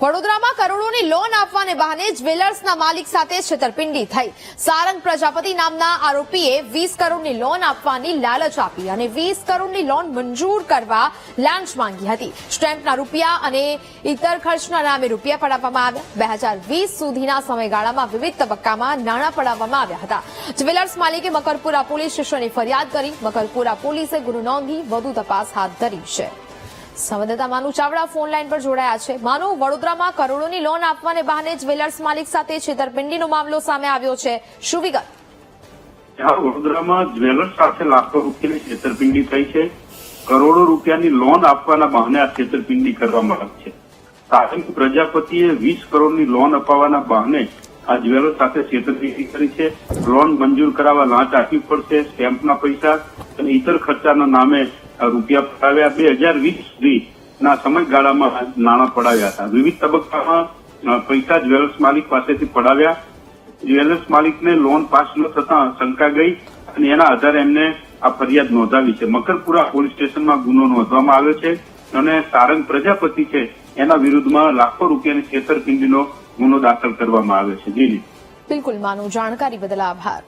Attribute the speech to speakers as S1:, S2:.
S1: વડોદરામાં કરોડોની લોન આપવાને બહાને જ્વેલર્સના માલિક સાથે છેતરપિંડી થઈ. સારંગ પ્રજાપતિ નામના આરોપીએ વીસ કરોડની લોન આપવાની લાલચ આપી અને વીસ કરોડની લોન મંજૂર કરવા લાંચ માંગી હતી. સ્ટેમ્પના રૂપિયા અને ઇતર ખર્ચના નામે રૂપિયા પડાવવામાં આવ્યા. બે હજાર વીસ સુધીના સમયગાળામાં વિવિધ તબક્કામાં નાણાં પડાવવામાં આવ્યા હતા. જ્વેલર્સ માલિકે મકરપુરા પોલીસ સ્ટેશને ફરિયાદ કરી. મકરપુરા પોલીસે ગુરુ નોંધી વધુ તપાસ હાથ ધરી છે. સંવાદદાતા માનુ ચાવડા ફોન લાઈન પર જોડાયા છે. માનુ, વડોદરામાં કરોડોની લોન આપવાને બહાને જ્વેલર્સ માલિક સાથે છેતરપિંડીનો મામલો સામે આવ્યો છે. શું વિગત?
S2: વડોદરામાં જ્વેલર્સ સાથે લાખો રૂપિયાની છેતરપિંડી થઈ છે. કરોડો રૂપિયાની લોન આપવાના બહાને આ છેતરપિંડી કરવામાં આવી છે. સારંગ પ્રજાપતિએ વીસ કરોડની લોન અપાવવાના બહાને આ જ્વેલર્સ સાથે છેતરપિંડી કરી છે. લોન મંજૂર કરાવવા લાંચ આપવી પડશે, સ્ટેમ્પના પૈસા અને ઇતર ખર્ચાના નામે રૂપિયા પડાવ્યા બે હજાર વીસ સુધીના સમયગાળામાં નાણાં પડાવ્યા હતા. વિવિધ તબક્કામાં પૈસા જ્વેલર્સ માલિક પાસેથી પડાવ્યા. જ્વેલર્સ માલિકને લોન પાસ ન થતા શંકા ગઈ અને એના આધારે એમને આ ફરિયાદ નોંધાવી છે. મકરપુરા પોલીસ સ્ટેશનમાં ગુનો નોંધવામાં આવ્યો છે અને સારંગ પ્રજાપતિ છે એના વિરુદ્ધમાં લાખો રૂપિયાની છેતરપિંડીનો ગુનો દાખલ કરવામાં આવ્યો છે. જી જી.
S1: બિલકુલ માનુ જાણકારી બદલ આભાર.